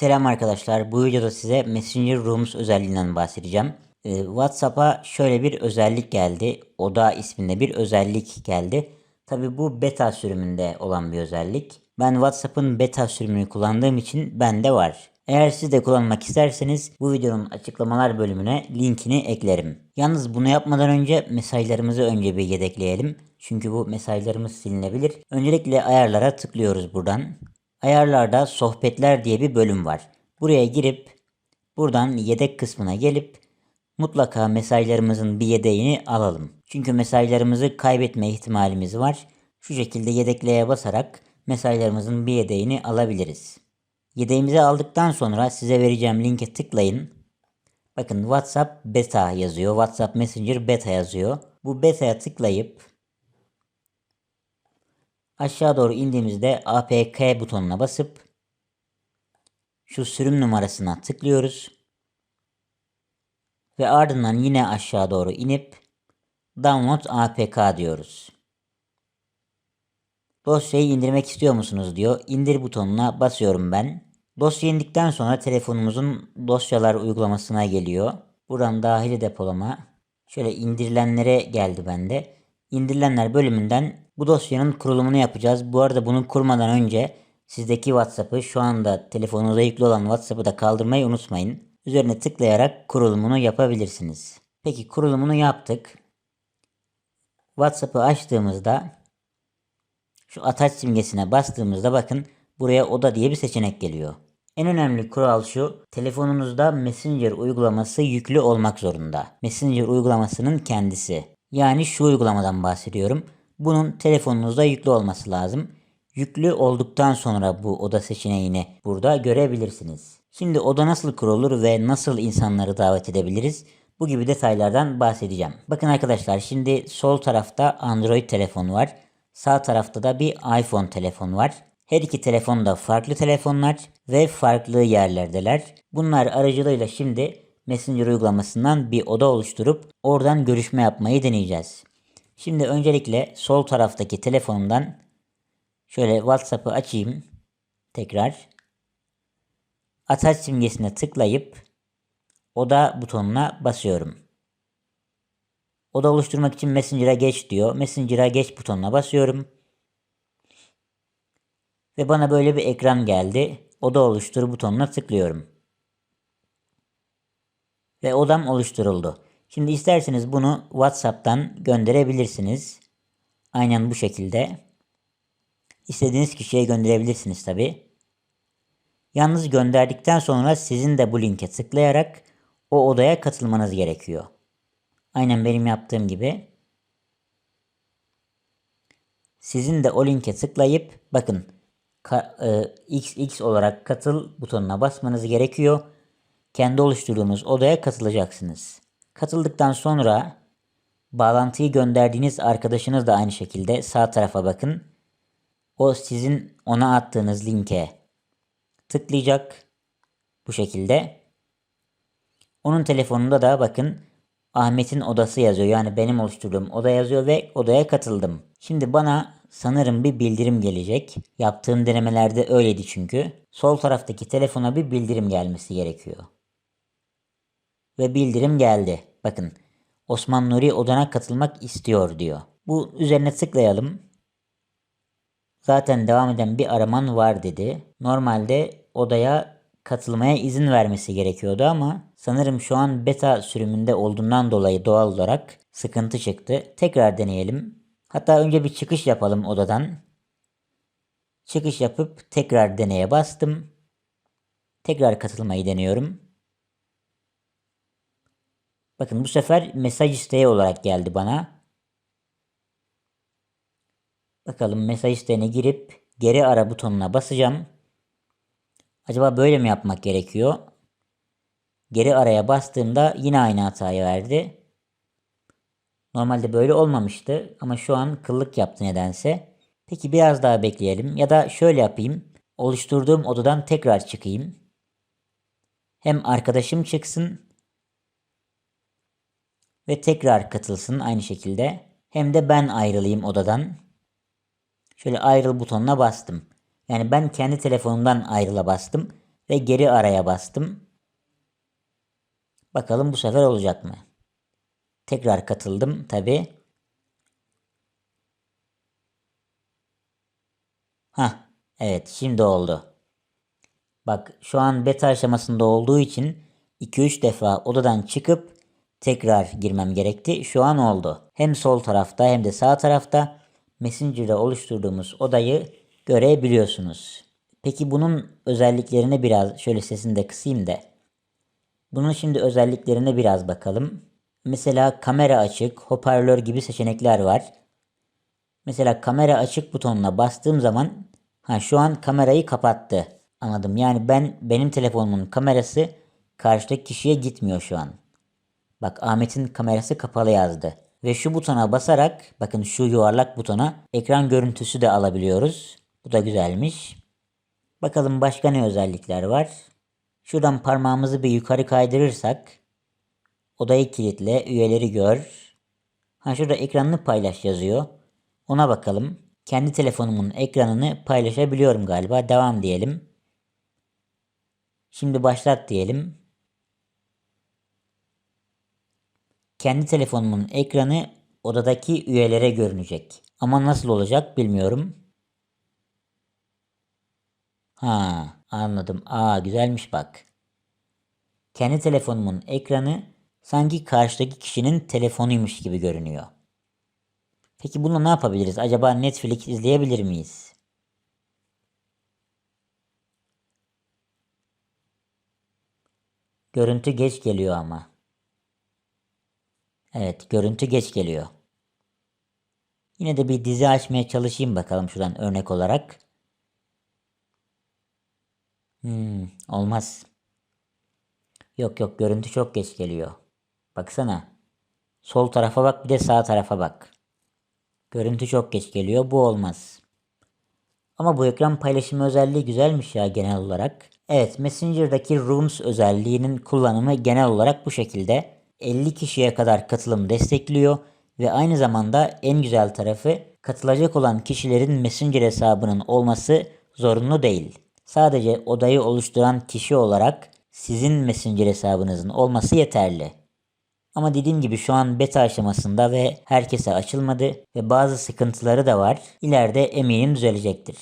Selam arkadaşlar. Bu videoda size Messenger Rooms özelliğinden bahsedeceğim. Ee, WhatsApp'a şöyle bir özellik geldi. Oda isminde bir özellik geldi. Tabi bu beta sürümünde olan bir özellik. Ben WhatsApp'ın beta sürümünü kullandığım için bende var. Eğer siz de kullanmak isterseniz bu videonun açıklamalar bölümüne linkini eklerim. Yalnız bunu yapmadan önce mesajlarımızı önce bir yedekleyelim. Çünkü bu mesajlarımız silinebilir. Öncelikle ayarlara tıklıyoruz buradan. Ayarlarda sohbetler diye bir bölüm var. Buraya girip buradan yedek kısmına gelip mutlaka mesajlarımızın bir yedeğini alalım. Çünkü mesajlarımızı kaybetme ihtimalimiz var. Şu şekilde yedekleye basarak mesajlarımızın bir yedeğini alabiliriz. Yedeğimizi aldıktan sonra size vereceğim linke tıklayın. Bakın WhatsApp beta yazıyor. WhatsApp Messenger beta yazıyor. Bu beta'ya tıklayıp aşağı doğru indiğimizde APK butonuna basıp şu sürüm numarasına tıklıyoruz. Ve ardından yine aşağı doğru inip Download APK diyoruz. Dosyayı indirmek istiyor musunuz diyor. İndir butonuna basıyorum ben. Dosya indikten sonra telefonumuzun dosyalar uygulamasına geliyor. Buradan dahili depolama. Şöyle indirilenlere geldi bende. İndirilenler bölümünden bu dosyanın kurulumunu yapacağız. Bu arada bunu kurmadan önce sizdeki WhatsApp'ı şu anda telefonunuza yüklü olan WhatsApp'ı da kaldırmayı unutmayın. Üzerine tıklayarak kurulumunu yapabilirsiniz. Peki kurulumunu yaptık. WhatsApp'ı açtığımızda şu ataç simgesine bastığımızda bakın buraya oda diye bir seçenek geliyor. En önemli kural şu, telefonunuzda Messenger uygulaması yüklü olmak zorunda. Messenger uygulamasının kendisi. Yani şu uygulamadan bahsediyorum. Bunun telefonunuzda yüklü olması lazım. Yüklü olduktan sonra bu oda seçeneğini burada görebilirsiniz. Şimdi oda nasıl kurulur ve nasıl insanları davet edebiliriz? Bu gibi detaylardan bahsedeceğim. Bakın arkadaşlar şimdi sol tarafta Android telefon var. Sağ tarafta da bir iPhone telefon var. Her iki telefon da farklı telefonlar ve farklı yerlerdeler. Bunlar aracılığıyla şimdi Messenger uygulamasından bir oda oluşturup oradan görüşme yapmayı deneyeceğiz. Şimdi öncelikle sol taraftaki telefonumdan şöyle WhatsApp'ı açayım. Tekrar. Ataç simgesine tıklayıp oda butonuna basıyorum. Oda oluşturmak için Messenger'a geç diyor. Messenger'a geç butonuna basıyorum. Ve bana böyle bir ekran geldi. Oda oluştur butonuna tıklıyorum. Ve odam oluşturuldu. Şimdi isterseniz bunu WhatsApp'tan gönderebilirsiniz. Aynen bu şekilde. İstediğiniz kişiye gönderebilirsiniz tabi. Yalnız gönderdikten sonra sizin de bu linke tıklayarak o odaya katılmanız gerekiyor. Aynen benim yaptığım gibi. Sizin de o linke tıklayıp bakın XX olarak katıl butonuna basmanız gerekiyor. Kendi oluşturduğunuz odaya katılacaksınız. Katıldıktan sonra bağlantıyı gönderdiğiniz arkadaşınız da aynı şekilde sağ tarafa bakın. O sizin ona attığınız linke tıklayacak bu şekilde. Onun telefonunda da bakın Ahmet'in odası yazıyor. Yani benim oluşturduğum oda yazıyor ve odaya katıldım. Şimdi bana sanırım bir bildirim gelecek. Yaptığım denemelerde öyleydi çünkü. Sol taraftaki telefona bir bildirim gelmesi gerekiyor. Ve bildirim geldi. Bakın Osman Nuri odana katılmak istiyor diyor. Bu üzerine tıklayalım. Zaten devam eden bir araman var dedi. Normalde odaya katılmaya izin vermesi gerekiyordu ama sanırım şu an beta sürümünde olduğundan dolayı doğal olarak sıkıntı çıktı. Tekrar deneyelim. Hatta önce bir çıkış yapalım odadan. Çıkış yapıp tekrar deneye bastım. Tekrar katılmayı deniyorum. Bakın bu sefer mesaj isteği olarak geldi bana. Bakalım mesaj isteğine girip geri ara butonuna basacağım. Acaba böyle mi yapmak gerekiyor? Geri araya bastığımda yine aynı hatayı verdi. Normalde böyle olmamıştı ama şu an kıllık yaptı nedense. Peki biraz daha bekleyelim ya da şöyle yapayım. Oluşturduğum odadan tekrar çıkayım. Hem arkadaşım çıksın ve tekrar katılsın aynı şekilde. Hem de ben ayrılayım odadan. Şöyle ayrıl butonuna bastım. Yani ben kendi telefonumdan ayrıla bastım ve geri araya bastım. Bakalım bu sefer olacak mı? Tekrar katıldım tabi. Ha, evet şimdi oldu. Bak şu an beta aşamasında olduğu için 2-3 defa odadan çıkıp tekrar girmem gerekti. Şu an oldu. Hem sol tarafta hem de sağ tarafta Messenger'da oluşturduğumuz odayı görebiliyorsunuz. Peki bunun özelliklerine biraz şöyle sesini de kısayım da. Bunun şimdi özelliklerine biraz bakalım. Mesela kamera açık, hoparlör gibi seçenekler var. Mesela kamera açık butonuna bastığım zaman ha şu an kamerayı kapattı. Anladım. Yani ben benim telefonumun kamerası karşıdaki kişiye gitmiyor şu an. Bak Ahmet'in kamerası kapalı yazdı. Ve şu butona basarak bakın şu yuvarlak butona ekran görüntüsü de alabiliyoruz. Bu da güzelmiş. Bakalım başka ne özellikler var. Şuradan parmağımızı bir yukarı kaydırırsak odayı kilitle, üyeleri gör. Ha şurada ekranını paylaş yazıyor. Ona bakalım. Kendi telefonumun ekranını paylaşabiliyorum galiba. Devam diyelim. Şimdi başlat diyelim. Kendi telefonumun ekranı odadaki üyelere görünecek. Ama nasıl olacak bilmiyorum. Ha, anladım. Aa, güzelmiş bak. Kendi telefonumun ekranı sanki karşıdaki kişinin telefonuymuş gibi görünüyor. Peki bunu ne yapabiliriz? Acaba Netflix izleyebilir miyiz? Görüntü geç geliyor ama. Evet, görüntü geç geliyor. Yine de bir dizi açmaya çalışayım bakalım şuradan örnek olarak. Hmm, olmaz. Yok yok görüntü çok geç geliyor. Baksana. Sol tarafa bak bir de sağ tarafa bak. Görüntü çok geç geliyor. Bu olmaz. Ama bu ekran paylaşımı özelliği güzelmiş ya genel olarak. Evet Messenger'daki Rooms özelliğinin kullanımı genel olarak bu şekilde. 50 kişiye kadar katılım destekliyor ve aynı zamanda en güzel tarafı katılacak olan kişilerin Messenger hesabının olması zorunlu değil. Sadece odayı oluşturan kişi olarak sizin Messenger hesabınızın olması yeterli. Ama dediğim gibi şu an beta aşamasında ve herkese açılmadı ve bazı sıkıntıları da var. İleride eminim düzelecektir.